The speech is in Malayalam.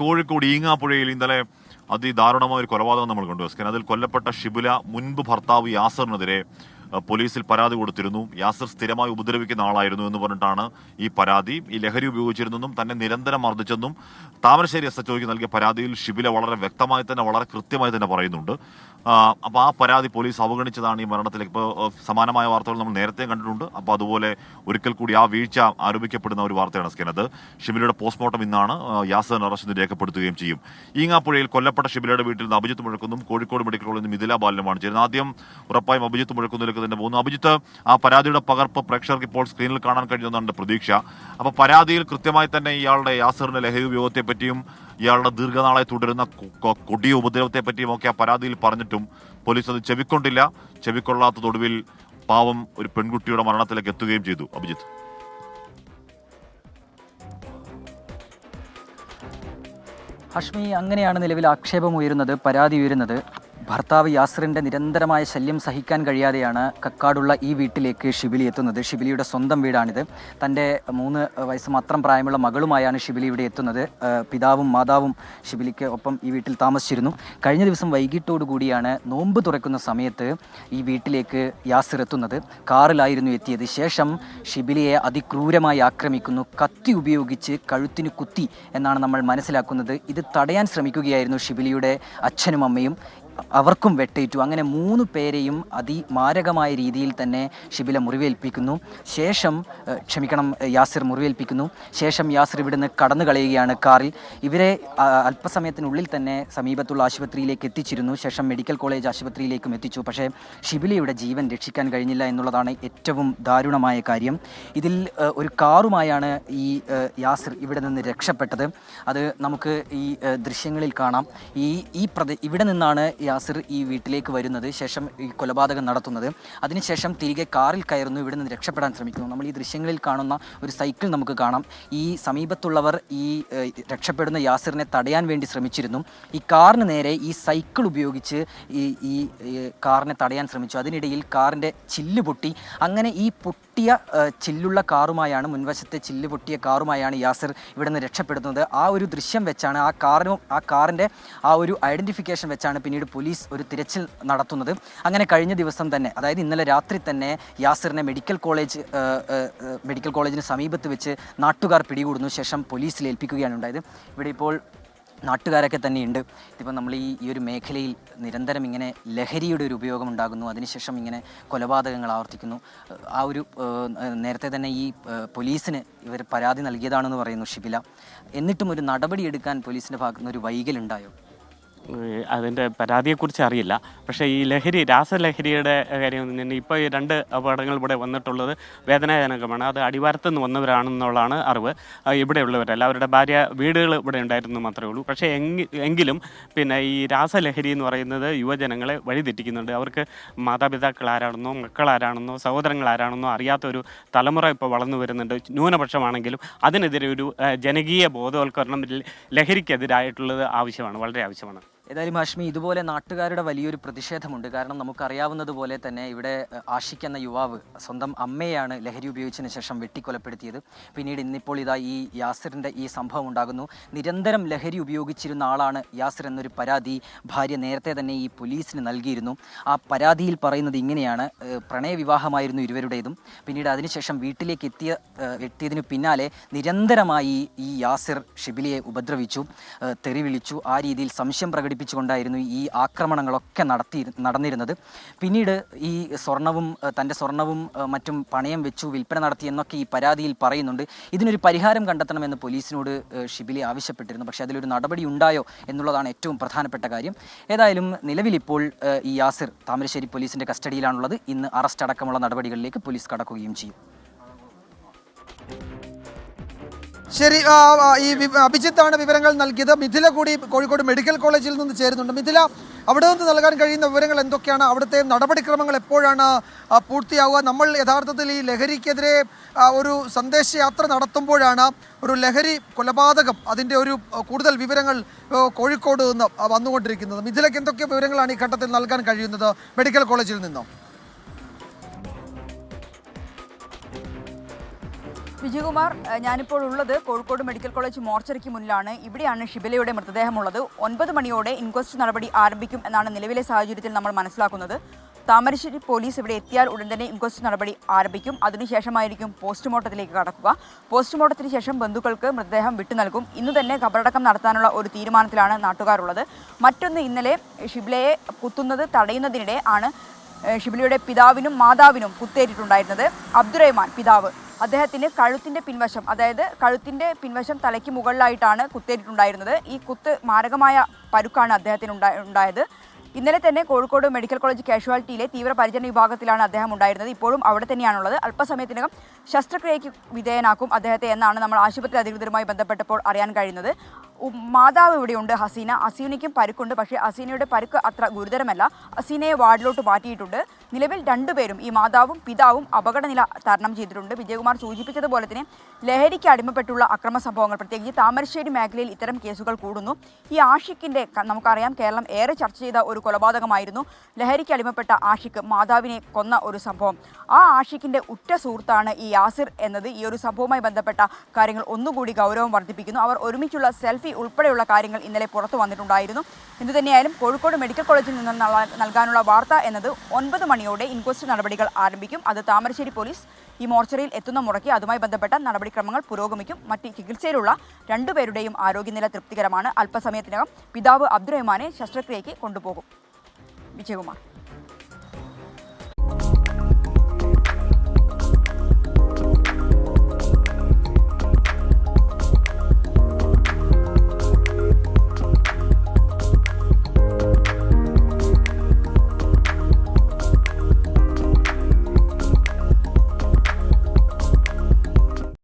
കോഴിക്കോട് ഈങ്ങാപ്പുഴയിൽ ഇന്നലെ അതിദാരുണമായ ഒരു കൊലപാതകം നമ്മൾ കണ്ടു. അതിൽ കൊല്ലപ്പെട്ട ഷിബുല മുൻപ് ഭർത്താവ് യാസറിനെതിരെ പോലീസിൽ പരാതി കൊടുത്തിരുന്നു. യാസർ സ്ഥിരമായി ഉപദ്രവിക്കുന്ന ആളായിരുന്നു എന്ന് പറഞ്ഞിട്ടാണ് ഈ പരാതി. ഈ ലഹരി ഉപയോഗിച്ചിരുന്നെന്നും തന്നെ നിരന്തരം മർദ്ദിച്ചെന്നും താമരശ്ശേരി എസ് എച്ച് നൽകിയ പരാതിയിൽ ഷിബില വളരെ വ്യക്തമായി തന്നെ വളരെ കൃത്യമായി തന്നെ പറയുന്നുണ്ട്. അപ്പോൾ ആ പരാതി പോലീസ് അവഗണിച്ചതാണ് ഈ മരണത്തിലേക്ക്. ഇപ്പോൾ സമാനമായ വാർത്തകൾ നമ്മൾ നേരത്തെ കണ്ടിട്ടുണ്ട്. അപ്പോൾ അതുപോലെ ഒരിക്കൽ കൂടി ആ വീഴ്ച ആരോപിക്കപ്പെടുന്ന ഒരു വാർത്തയാണ് സ്കിനത് ഷിബിലയുടെ പോസ്റ്റ്മോർട്ടം ഇന്നാണ് യാസർ അറസ്റ്റ് രേഖപ്പെടുത്തുകയും ചെയ്യും. ഈങ്ങാപ്പുഴയിൽ കൊല്ലപ്പെട്ട ഷിബിലയുടെ വീട്ടിൽ നിന്ന് അഭിജിത്ത് മുഴക്കുന്നും കോഴിക്കോട് മെഡിക്കൽ കോളേജിൽ നിന്ന് മിഥില ബാലനുമാണ് ചേരുന്നത്. ആദ്യം ഉറപ്പായും അഭിജിത്ത് മുഴക്കുന്നിലേക്ക് തന്നെ പോകുന്നു അഭിജിത്ത് ആ പരാതിയുടെ പകർപ്പ് പ്രേക്ഷകർക്ക് ഇപ്പോൾ സ്ക്രീനിൽ കാണാൻ കഴിയുമെന്നാണ് പ്രതീക്ഷ. അപ്പോൾ പരാതിയിൽ കൃത്യമായി തന്നെ ഇയാളുടെ യാസറിന്റെ ലഹരി ഉപയോഗത്തെ പറ്റിയും ഇയാളുടെ ദീർഘനാളെ തുടരുന്ന കൊടിയ ഉപദ്രവത്തെ പറ്റിയും ഒക്കെ ആ പരാതിയിൽ പറഞ്ഞിട്ടും പോലീസ് അത് ചെവിക്കൊണ്ടില്ല. ചെവിക്കൊള്ളാത്തതൊടുവിൽ പാവം ഒരു പെൺകുട്ടിയുടെ മരണത്തിലേക്ക് എത്തുകയും ചെയ്തു. അഭിജിത്ത്. ഹഷ്മി അങ്ങനെയാണ് നിലവിൽ ആക്ഷേപം ഉയരുന്നത് പരാതി ഉയരുന്നത്. ഭർത്താവ് യാസറിന്റെ നിരന്തരമായ ശല്യം സഹിക്കാൻ കഴിയാതെയാണ് കക്കാടുള്ള ഈ വീട്ടിലേക്ക് ഷിബിലി എത്തുന്നത്. ഷിബിലിയുടെ സ്വന്തം വീടാണിത്. തന്റെ മൂന്ന് വയസ്സ് മാത്രം പ്രായമുള്ള മകളുമായാണ് ഷിബിലി ഇവിടെ എത്തുന്നത്. പിതാവും മാതാവും ഷിബിലിക്ക് ഒപ്പം ഈ വീട്ടിൽ താമസിച്ചിരുന്നു. കഴിഞ്ഞ ദിവസം വൈകിട്ടോടുകൂടിയാണ് നോമ്പ് തുറക്കുന്ന സമയത്ത് ഈ വീട്ടിലേക്ക് യാസിർ എത്തുന്നത്. കാറിലായിരുന്നു എത്തിയത്. ശേഷം ഷിബിലിയെ അതിക്രൂരമായി ആക്രമിക്കുന്നു. കത്തി ഉപയോഗിച്ച് കഴുത്തിന് കുത്തി എന്നാണ് നമ്മൾ മനസ്സിലാക്കുന്നത്. ഇത് തടയാൻ ശ്രമിക്കുകയായിരുന്നു ഷിബിലിയുടെ അച്ഛനും അമ്മയും. അവർക്കും വെട്ടേറ്റു. അങ്ങനെ മൂന്ന് പേരെയും അതിമാരകമായ രീതിയിൽ തന്നെ ഷിബില മുറിവേൽപ്പിക്കുന്നു. ശേഷം ക്ഷമിക്കണം യാസിർ മുറിവേൽപ്പിക്കുന്നു. ശേഷം യാസിർ ഇവിടുന്ന് കടന്നു കളയുകയാണ് കാറിൽ. ഇവരെ അല്പസമയത്തിനുള്ളിൽ തന്നെ സമീപത്തുള്ള ആശുപത്രിയിലേക്ക് എത്തിച്ചിരുന്നു. ശേഷം മെഡിക്കൽ കോളേജ് ആശുപത്രിയിലേക്കും എത്തിച്ചു. പക്ഷേ ഷിബിലയുടെ ജീവൻ രക്ഷിക്കാൻ കഴിഞ്ഞില്ല എന്നുള്ളതാണ് ഏറ്റവും ദാരുണമായ കാര്യം. ഇതിൽ ഒരു കാറുമായാണ് ഈ യാസിർ ഇവിടെ നിന്ന് രക്ഷപ്പെട്ടത്. അത് നമുക്ക് ഈ ദൃശ്യങ്ങളിൽ കാണാം. ഈ ഈ പ്രദേ ഇവിടെ നിന്നാണ് യാസിർ ഈ വീട്ടിലേക്ക് വരുന്നത് ശേഷം ഈ കൊലപാതകം നടത്തുന്നത്. അതിനുശേഷം തിരികെ കാറിൽ കയറുന്നു ഇവിടെ നിന്ന് രക്ഷപ്പെടാൻ ശ്രമിക്കുന്നു. നമ്മൾ ഈ ദൃശ്യങ്ങളിൽ കാണുന്ന ഒരു സൈക്കിൾ നമുക്ക് കാണാം. ഈ സമീപത്തുള്ളവർ ഈ രക്ഷപ്പെടുന്ന യാസിറിനെ തടയാൻ വേണ്ടി ശ്രമിച്ചിരുന്നു. ഈ കാറിന് നേരെ ഈ സൈക്കിൾ ഉപയോഗിച്ച് ഈ ഈ കാറിനെ തടയാൻ ശ്രമിച്ചു. അതിനിടയിൽ കാറിന്റെ ചില്ല് പൊട്ടി. അങ്ങനെ ഈ പൊട്ടിയ ചില്ലുള്ള കാറുമായാണ് മുൻവശത്തെ ചില്ല് പൊട്ടിയ കാറുമായാണ് യാസിർ ഇവിടെ നിന്ന് രക്ഷപ്പെടുന്നത്. ആ ഒരു ദൃശ്യം വെച്ചാണ് ആ കാറിനും ആ കാറിന്റെ ആ ഒരു ഐഡന്റിഫിക്കേഷൻ വെച്ചാണ് പിന്നീട് പോലീസ് ഒരു തിരച്ചിൽ നടത്തുന്നത്. അങ്ങനെ കഴിഞ്ഞ ദിവസം തന്നെ അതായത് ഇന്നലെ രാത്രി തന്നെ യാസിറിനെ മെഡിക്കൽ കോളേജ് മെഡിക്കൽ കോളേജിന് സമീപത്ത് വെച്ച് നാട്ടുകാർ പിടികൂടുന്നു. ശേഷം പോലീസിൽ ഏൽപ്പിക്കുകയാണ് ഉണ്ടായത്. ഇവിടെ ഇപ്പോൾ നാട്ടുകാരൊക്കെ തന്നെയുണ്ട്. ഇതിപ്പോൾ നമ്മൾ ഈ ഈ ഒരു മേഖലയിൽ നിരന്തരം ഇങ്ങനെ ലഹരിയുടെ ഒരു ഉപയോഗം ഉണ്ടാകുന്നു. അതിനുശേഷം ഇങ്ങനെ കൊലപാതകങ്ങൾ ആവർത്തിക്കുന്നു. ആ ഒരു നേരത്തെ തന്നെ ഈ പോലീസിന് ഇവർ പരാതി നൽകിയതാണെന്ന് പറയുന്നു ഷിബില. എന്നിട്ടും ഒരു നടപടി എടുക്കാൻ പോലീസിന്റെ ഭാഗത്തുനിന്ന് ഒരു വൈകലുണ്ടായോ അതിന്റെ പരാതിയെക്കുറിച്ച് അറിയില്ല. പക്ഷേ ഈ ലഹരി രാസലഹരിയുടെ കാര്യം ഇപ്പോൾ ഈ രണ്ട് അപകടങ്ങൾ ഇവിടെ വന്നിട്ടുള്ളത് വേദനാജനകമാണ്. അത് അടിവാരത്തു നിന്ന് വന്നവരാണെന്നുള്ളതാണ് അറിവ്. ഇവിടെയുള്ളവരല്ല അവരുടെ ഭാര്യ വീടുകൾ ഇവിടെ ഉണ്ടായിരുന്നു മാത്രമേ ഉള്ളൂ. പക്ഷേ എങ്കിലും പിന്നെ ഈ രാസലഹരി എന്ന് പറയുന്നത് യുവജനങ്ങളെ വഴിതെറ്റിക്കുന്നുണ്ട്. അവർക്ക് മാതാപിതാക്കൾ ആരാണെന്നോ മക്കൾ ആരാണെന്നോ സഹോദരങ്ങൾ ആരാണെന്നോ അറിയാത്ത ഒരു തലമുറ ഇപ്പോൾ വളർന്നു വരുന്നുണ്ട്. ന്യൂനപക്ഷമാണെങ്കിലും അതിനെതിരെ ഒരു ജനകീയ ബോധവൽക്കരണം ലഹരിക്കെതിരായിട്ടുള്ളത് ആവശ്യമാണ് വളരെ ആവശ്യമാണ്. ഏതായാലും ഹാഷ്മി ഇതുപോലെ നാട്ടുകാരുടെ വലിയൊരു പ്രതിഷേധമുണ്ട്. കാരണം നമുക്കറിയാവുന്നതുപോലെ തന്നെ ഇവിടെ ആഷിക് എന്ന യുവാവ് സ്വന്തം അമ്മയാണ് ലഹരി ഉപയോഗിച്ചതിന് ശേഷം വെട്ടിക്കൊലപ്പെടുത്തിയത്. പിന്നീട് ഇന്നിപ്പോൾ ഇതാ ഈ യാസിറിന്റെ ഈ സംഭവം ഉണ്ടാകുന്നു. നിരന്തരം ലഹരി ഉപയോഗിച്ചിരുന്ന ആളാണ് യാസിർ എന്നൊരു പരാതി ഭാര്യ നേരത്തെ തന്നെ ഈ പോലീസിന് നൽകിയിരുന്നു. ആ പരാതിയിൽ പറയുന്നത് ഇങ്ങനെയാണ്. പ്രണയവിവാഹമായിരുന്നു ഇരുവരുടേതും. പിന്നീട് അതിനുശേഷം വീട്ടിലേക്ക് എത്തിയ എത്തിയതിനു പിന്നാലെ നിരന്തരമായി ഈ യാസിർ ഷിബിലിയെ ഉപദ്രവിച്ചു തെറി വിളിച്ചു ആ രീതിയിൽ സംശയം പ്രകടിപ്പിച്ചുകൊണ്ടായിരുന്നു ഈ ആക്രമണങ്ങളൊക്കെ നടത്തി നടന്നിരുന്നത്. പിന്നീട് ഈ സ്വർണവും തന്റെ സ്വർണവും മറ്റും പണയം വെച്ചു വിൽപ്പന നടത്തി എന്നൊക്കെ ഈ പരാതിയിൽ പറയുന്നുണ്ട്. ഇതിനൊരു പരിഹാരം കണ്ടെത്തണമെന്ന് പോലീസിനോട് ഷിബിലി ആവശ്യപ്പെട്ടിരുന്നു. പക്ഷേ അതിലൊരു നടപടി ഉണ്ടായോ എന്നുള്ളതാണ് ഏറ്റവും പ്രധാനപ്പെട്ട കാര്യം. ഏതായാലും നിലവിലിപ്പോൾ ഈ യാസിർ താമരശ്ശേരി പോലീസിന്റെ കസ്റ്റഡിയിലാണുള്ളത്. ഇന്ന് അറസ്റ്റ് അടക്കമുള്ള നടപടികളിലേക്ക് പോലീസ് കടക്കുകയും ചെയ്യും. ശരി ഈ അഭിജിത്താണ് വിവരങ്ങൾ നൽകിയത്. മിഥില കൂടി കോഴിക്കോട് മെഡിക്കൽ കോളേജിൽ നിന്ന് ചേരുന്നുണ്ട്. മിഥില അവിടെ നിന്ന് നൽകാൻ കഴിയുന്ന വിവരങ്ങൾ എന്തൊക്കെയാണ്? അവിടുത്തെ നടപടിക്രമങ്ങൾ എപ്പോഴാണ് പൂർത്തിയാവുക? നമ്മൾ യഥാർത്ഥത്തിൽ ഈ ലഹരിക്കെതിരെ ഒരു സന്ദേശയാത്ര നടത്തുമ്പോഴാണ് ഒരു ലഹരി കൊലപാതകം അതിന്റെ ഒരു കൂടുതൽ വിവരങ്ങൾ കോഴിക്കോട് നിന്ന് വന്നുകൊണ്ടിരിക്കുന്നത്. മിഥിലയ്ക്ക് എന്തൊക്കെ വിവരങ്ങളാണ് ഈ ഘട്ടത്തിൽ നൽകാൻ കഴിയുന്നത്? മെഡിക്കൽ കോളേജിൽ നിന്നോ? വിജയകുമാർ ഞാനിപ്പോൾ ഉള്ളത് കോഴിക്കോട് മെഡിക്കൽ കോളേജ് മോർച്ചറിക്ക് മുന്നിലാണ്. ഇവിടെയാണ് ഷിബിലയുടെ മൃതദേഹമുള്ളത്. ഒൻപത് മണിയോടെ ഇൻക്വസ്റ്റ് നടപടി ആരംഭിക്കും എന്നാണ് നിലവിലെ സാഹചര്യത്തിൽ നമ്മൾ മനസ്സിലാക്കുന്നത്. താമരശ്ശേരി പോലീസ് ഇവിടെ എത്തിയാൽ ഉടൻ തന്നെ ഇൻക്വസ്റ്റ് നടപടി ആരംഭിക്കും. അതിനുശേഷമായിരിക്കും പോസ്റ്റ്മോർട്ടത്തിലേക്ക് കടക്കുക. പോസ്റ്റ്മോർട്ടത്തിന് ശേഷം ബന്ധുക്കൾക്ക് മൃതദേഹം വിട്ടു നൽകും. ഇന്ന് തന്നെ കബറടക്കം നടത്താനുള്ള ഒരു തീരുമാനത്തിലാണ് നാട്ടുകാരുള്ളത്. മറ്റൊന്ന് ഇന്നലെ ഷിബിലയെ കുത്തുന്നത് തടയുന്നതിനിടെ ആണ് ഷിബിലയുടെ പിതാവിനും മാതാവിനും കുത്തേറ്റിട്ടുണ്ടായിരുന്നത്. അബ്ദുറഹ്മാൻ പിതാവ്. അദ്ദേഹത്തിന് കഴുത്തിന്റെ പിൻവശം അതായത് കഴുത്തിന്റെ പിൻവശം തലയ്ക്ക് മുകളിലായിട്ടാണ് കുത്തേറ്റിട്ടുണ്ടായിരുന്നത്. ഈ കുത്ത് മാരകമായ പരുക്കാണ് അദ്ദേഹത്തിന് ഉണ്ടാ- ഉണ്ടായത്. ഇന്നലെ തന്നെ കോഴിക്കോട് മെഡിക്കൽ കോളേജ് കാഷ്വാലിറ്റിയിലെ തീവ്രപരിചരണ വിഭാഗത്തിലാണ് അദ്ദേഹം ഉണ്ടായിരുന്നത്. ഇപ്പോഴും അവിടെ തന്നെയാണുള്ളത്. അല്പസമയത്തിനകം ശസ്ത്രക്രിയയ്ക്ക് വിധേയനാക്കും അദ്ദേഹത്തെ എന്നാണ് നമ്മൾ ആശുപത്രി അധികൃതരുമായി ബന്ധപ്പെട്ടപ്പോൾ അറിയാൻ കഴിയുന്നത്. മാതാവ് ഇവിടെയുണ്ട് ഹസീന. ഹസീനയ്ക്കും പരുക്കുണ്ട്. പക്ഷേ അസീനയുടെ പരുക്ക് അത്ര ഗുരുതരമല്ല. അസീനയെ വാർഡിലോട്ട് മാറ്റിയിട്ടുണ്ട്. നിലവിൽ രണ്ടുപേരും ഈ മാതാവും പിതാവും അപകടനില തരണം ചെയ്തിട്ടുണ്ട്. വിജയകുമാർ സൂചിപ്പിച്ചതുപോലെ തന്നെ ലഹരിക്ക് അടിമപ്പെട്ടുള്ള അക്രമ സംഭവങ്ങൾ പ്രത്യേകിച്ച് താമരശ്ശേരി മേഖലയിൽ ഇത്തരം കേസുകൾ കൂടുന്നു. ഈ ആഷിക്കിന്റെ നമുക്കറിയാം കേരളം ഏറെ ചർച്ച ചെയ്ത ഒരു കൊലപാതകമായിരുന്നു. ലഹരിക്ക് അടിമപ്പെട്ട ആഷിക്ക് മാതാവിനെ കൊന്ന ഒരു സംഭവം. ആ ആഷിക്കിന്റെ ഉറ്റ സുഹൃത്താണ് ഈ യാസിർ എന്നത്. ഈ ഒരു സംഭവവുമായി ബന്ധപ്പെട്ട കാര്യങ്ങൾ ഒന്നുകൂടി ഗൗരവം വർദ്ധിപ്പിക്കുന്നു. അവർ ഒരുമിച്ചുള്ള സെൽഫി ഉൾപ്പെടെയുള്ള കാര്യങ്ങൾ ഇന്നലെ പുറത്തു വന്നിട്ടുണ്ടായിരുന്നു. എന്തുതന്നെയായാലും കോഴിക്കോട് മെഡിക്കൽ കോളേജിൽ നിന്ന് നള- നൽകാനുള്ള വാർത്ത എന്നത് ഒൻപത് മണിയോടെ ഇൻക്വസ്റ്റ് നടപടികൾ ആരംഭിക്കും. അത് താമരശ്ശേരി പോലീസ് ഈ മോർച്ചറിയിൽ എത്തുന്ന മുറയ്ക്ക് അതുമായി ബന്ധപ്പെട്ട നടപടിക്രമങ്ങൾ പുരോഗമിക്കും. മറ്റ് ചികിത്സയിലുള്ള രണ്ടുപേരുടെയും ആരോഗ്യനില തൃപ്തികരമാണ്. അല്പസമയത്തിനകം പിതാവ് അബ്ദുറഹ്മാനെ ശസ്ത്രക്രിയയ്ക്ക് കൊണ്ടുപോകും. വിജയകുമാർ.